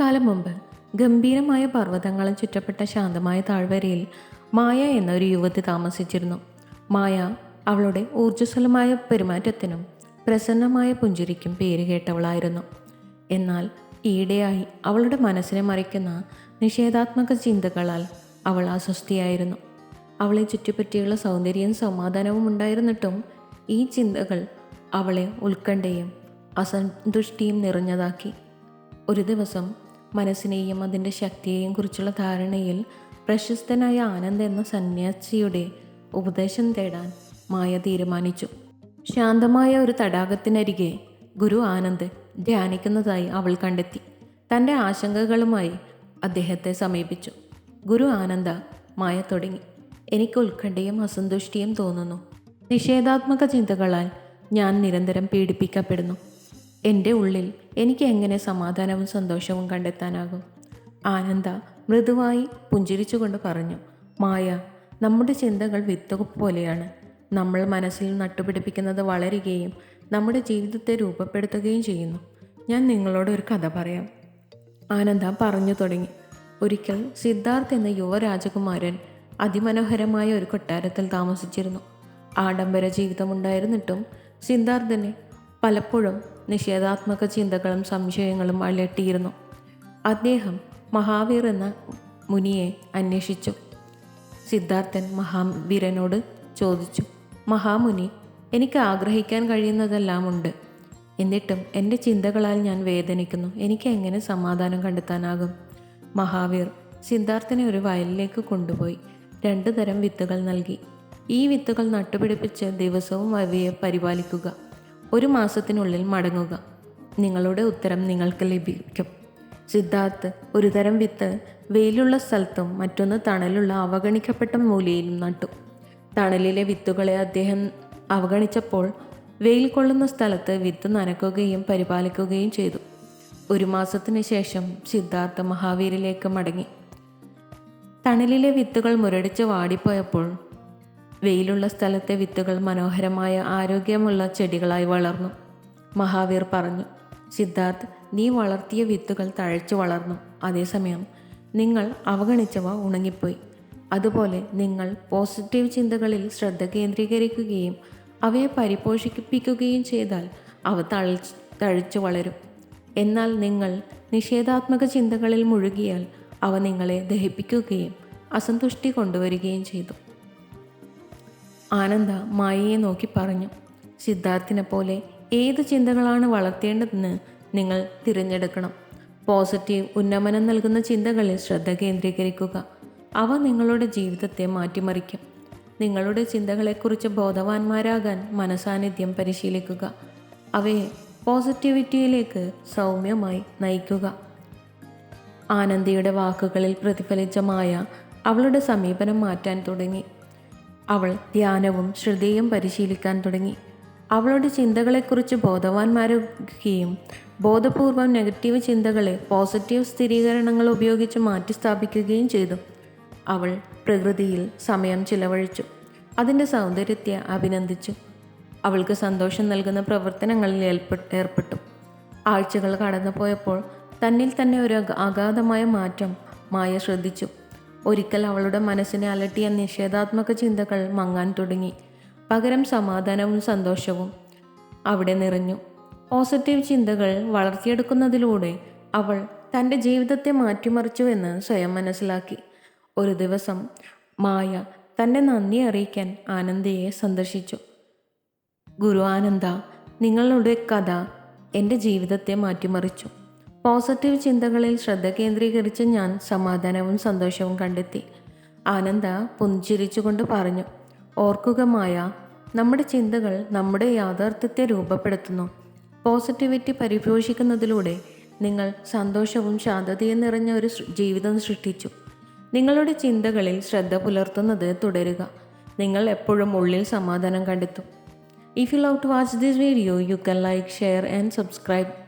കാലം മുമ്പ് ഗംഭീരമായ പർവതങ്ങളും ചുറ്റപ്പെട്ട ശാന്തമായ താഴ്വരയിൽ മായ എന്ന ഒരു യുവതി താമസിച്ചിരുന്നു. മായ അവളുടെ ഊർജസ്വലമായ പെരുമാറ്റത്തിനും പ്രസന്നമായ പുഞ്ചിരിക്കും പേര് കേട്ടവളായിരുന്നു. എന്നാൽ ഈയിടെയായി അവളുടെ മനസ്സിനെ മറിക്കുന്ന നിഷേധാത്മക ചിന്തകളാൽ അവൾ അസ്വസ്ഥയായിരുന്നു. അവളെ ചുറ്റിപ്പറ്റിയുള്ള സൗന്ദര്യവും സമാധാനവും ഉണ്ടായിരുന്നിട്ടും ഈ ചിന്തകൾ അവളെ ഉത്കണ്ഠയും അസന്തുഷ്ടിയും നിറഞ്ഞതാക്കി. ഒരു ദിവസം മനസ്സിനെയും അതിന്റെ ശക്തിയെയും കുറിച്ചുള്ള ധാരണയിൽ പ്രശസ്തനായ ആനന്ദ് എന്ന സന്യാസിയുടെ ഉപദേശം തേടാൻ മായ തീരുമാനിച്ചു. ശാന്തമായ ഒരു തടാകത്തിനരികെ ഗുരു ആനന്ദ് ധ്യാനിക്കുന്നതായി അവൾ കണ്ടെത്തി. തന്റെ ആശങ്കകളുമായി അദ്ദേഹത്തെ സമീപിച്ചു. ഗുരു ആനന്ദ മായ തുടങ്ങി. എനിക്ക് ഉത്കണ്ഠയും അസന്തുഷ്ടിയും തോന്നുന്നു. നിഷേധാത്മക ചിന്തകളാൽ ഞാൻ നിരന്തരം പീഡിപ്പിക്കപ്പെടുന്നു. എന്റെ ഉള്ളിൽ എനിക്ക് എങ്ങനെ സമാധാനവും സന്തോഷവും കണ്ടെത്താനാകും? ആനന്ദ മൃദുവായി പുഞ്ചിരിച്ചുകൊണ്ട് പറഞ്ഞു മായ നമ്മുടെ ചിന്തകൾ വിത്തുക പോലെയാണ്. നമ്മൾ മനസ്സിൽ നട്ടുപിടിപ്പിക്കുന്നത് വളരുകയും നമ്മുടെ ജീവിതത്തെ രൂപപ്പെടുത്തുകയും ചെയ്യുന്നു. ഞാൻ നിങ്ങളോട് ഒരു കഥ പറയാം. ആനന്ദ പറഞ്ഞു തുടങ്ങി ഒരിക്കൽ സിദ്ധാർത്ഥ് എന്ന യുവരാജകുമാരൻ അതിമനോഹരമായ ഒരു കൊട്ടാരത്തിൽ താമസിച്ചിരുന്നു. ആഡംബര ജീവിതമുണ്ടായിരുന്നിട്ടും സിദ്ധാർത്ഥനെ പലപ്പോഴും നിഷേധാത്മക ചിന്തകളും സംശയങ്ങളും അലട്ടിയിരുന്നു. അദ്ദേഹം മഹാവീർ എന്ന മുനിയെ അന്വേഷിച്ചു. സിദ്ധാർത്ഥൻ മഹാവീരനോട് ചോദിച്ചു മഹാമുനി എനിക്ക് ആഗ്രഹിക്കാൻ കഴിയുന്നതെല്ലാം ഉണ്ട്. എന്നിട്ടും എന്റെ ചിന്തകളാൽ ഞാൻ വേദനിക്കുന്നു. എനിക്ക് എങ്ങനെ സമാധാനം കണ്ടെത്താനാകും? മഹാവീർ സിദ്ധാർത്ഥനെ ഒരു വയലിലേക്ക് കൊണ്ടുപോയി. രണ്ടു തരം വിത്തുകൾ നൽകി. ഈ വിത്തുകൾ നട്ടുപിടിപ്പിച്ച് ദിവസവും അവയെ പരിപാലിക്കുക. ഒരു മാസത്തിനുള്ളിൽ മടങ്ങുക. നിങ്ങളുടെ ഉത്തരം നിങ്ങൾക്ക് ലഭിക്കും. സിദ്ധാർത്ഥ് ഒരു തരം വിത്ത് വെയിലുള്ള സ്ഥലത്തും മറ്റൊന്ന് തണലുള്ള അവഗണിക്കപ്പെട്ട മൂലയിലും നട്ടു. തണലിലെ വിത്തുകളെ അദ്ദേഹം അവഗണിച്ചപ്പോൾ വെയിൽ കൊള്ളുന്ന സ്ഥലത്ത് വിത്ത് നനക്കുകയും പരിപാലിക്കുകയും ചെയ്തു. ഒരു മാസത്തിന് ശേഷം സിദ്ധാർത്ഥ മഹാവീരിലേക്ക് മടങ്ങി. തണലിലെ വിത്തുകൾ മുരടിച്ച് വാടിപ്പോയപ്പോൾ വെയിലുള്ള സ്ഥലത്തെ വിത്തുകൾ മനോഹരമായ ആരോഗ്യമുള്ള ചെടികളായി വളർന്നു. മഹാവീർ പറഞ്ഞു സിദ്ധാർത്ഥ് നീ വളർത്തിയ വിത്തുകൾ തഴച്ചു വളർന്നു. അതേസമയം നിങ്ങൾ അവഗണിച്ചവ ഉണങ്ങിപ്പോയി. അതുപോലെ നിങ്ങൾ പോസിറ്റീവ് ചിന്തകളിൽ ശ്രദ്ധ കേന്ദ്രീകരിക്കുകയും അവയെ പരിപോഷിപ്പിക്കുകയും ചെയ്താൽ അവ തഴ തഴച്ചു വളരും. എന്നാൽ നിങ്ങൾ നിഷേധാത്മക ചിന്തകളിൽ മുഴുകിയാൽ അവ നിങ്ങളെ ദഹിപ്പിക്കുകയും അസന്തുഷ്ടി കൊണ്ടുവരികയും ചെയ്തു. ആനന്ദ മായയെ നോക്കി പറഞ്ഞു സിദ്ധാർത്ഥിനെ പോലെ ഏത് ചിന്തകളാണ് വളർത്തേണ്ടതെന്ന് നിങ്ങൾ തിരഞ്ഞെടുക്കണം. പോസിറ്റീവ് ഉന്നമനം നൽകുന്ന ചിന്തകളിൽ ശ്രദ്ധ കേന്ദ്രീകരിക്കുക. അവ നിങ്ങളുടെ ജീവിതത്തെ മാറ്റിമറിക്കും. നിങ്ങളുടെ ചിന്തകളെക്കുറിച്ച് ബോധവാന്മാരാകാൻ മനസാന്നിധ്യം പരിശീലിക്കുക. അവയെ പോസിറ്റിവിറ്റിയിലേക്ക് സൗമ്യമായി നയിക്കുക. ആനന്ദിയുടെ വാക്കുകളിൽ പ്രതിഫലിച്ച മായ അവളുടെ സമീപനം മാറ്റാൻ തുടങ്ങി. അവൾ ധ്യാനവും ശ്രദ്ധയും പരിശീലിക്കാൻ തുടങ്ങി. അവളുടെ ചിന്തകളെക്കുറിച്ച് ബോധവാന്മാരാകുകയും ബോധപൂർവം നെഗറ്റീവ് ചിന്തകളെ പോസിറ്റീവ് സ്ഥിരീകരണങ്ങൾ ഉപയോഗിച്ച് മാറ്റിസ്ഥാപിക്കുകയും ചെയ്തു. അവൾ പ്രകൃതിയിൽ സമയം ചിലവഴിച്ചു. അതിന്റെ സൗന്ദര്യത്തെ അഭിനന്ദിച്ചു. അവൾക്ക് സന്തോഷം നൽകുന്ന പ്രവർത്തനങ്ങളിൽ ഏർപ്പെ- ഏർപ്പെട്ടു. ആഴ്ചകൾ കടന്നുപോയപ്പോൾ തന്നിൽ തന്നെ ഒരു അഗാധമായ മാറ്റം മായ ശ്രദ്ധിച്ചു. ഒരിക്കൽ അവളുടെ മനസ്സിനെ അലട്ടിയ നിഷേധാത്മക ചിന്തകൾ മങ്ങാൻ തുടങ്ങി. പകരം സമാധാനവും സന്തോഷവും അവിടെ നിറഞ്ഞു. പോസിറ്റീവ് ചിന്തകൾ വളർത്തിയെടുക്കുന്നതിലൂടെ അവൾ തന്റെ ജീവിതത്തെ മാറ്റിമറിച്ചുവെന്ന് സ്വയം മനസ്സിലാക്കി. ഒരു ദിവസം മായ തന്റെ നന്ദി അറിയിക്കാൻ ആനന്ദയെ സന്ദർശിച്ചു. ഗുരു ആനന്ദ നിങ്ങളുടെ കഥ എന്റെ ജീവിതത്തെ മാറ്റിമറിച്ചു. പോസിറ്റീവ് ചിന്തകളിൽ ശ്രദ്ധ കേന്ദ്രീകരിച്ച് ഞാൻ സമാധാനവും സന്തോഷവും കണ്ടെത്തി. ആനന്ദ പുഞ്ചിരിച്ചുകൊണ്ട് പറഞ്ഞു ഓർക്കുക മായ നമ്മുടെ ചിന്തകൾ നമ്മുടെ യാഥാർത്ഥ്യത്തെ രൂപപ്പെടുത്തുന്നു. പോസിറ്റിവിറ്റി പരിപോഷിക്കുന്നതിലൂടെ നിങ്ങൾ സന്തോഷവും ശാന്തതയും നിറഞ്ഞ ഒരു ജീവിതം സൃഷ്ടിച്ചു. നിങ്ങളുടെ ചിന്തകളിൽ ശ്രദ്ധ പുലർത്തുന്നത് തുടരുക. നിങ്ങൾ എപ്പോഴും ഉള്ളിൽ സമാധാനം കണ്ടെത്തും. If you love to watch this video you can like share and subscribe.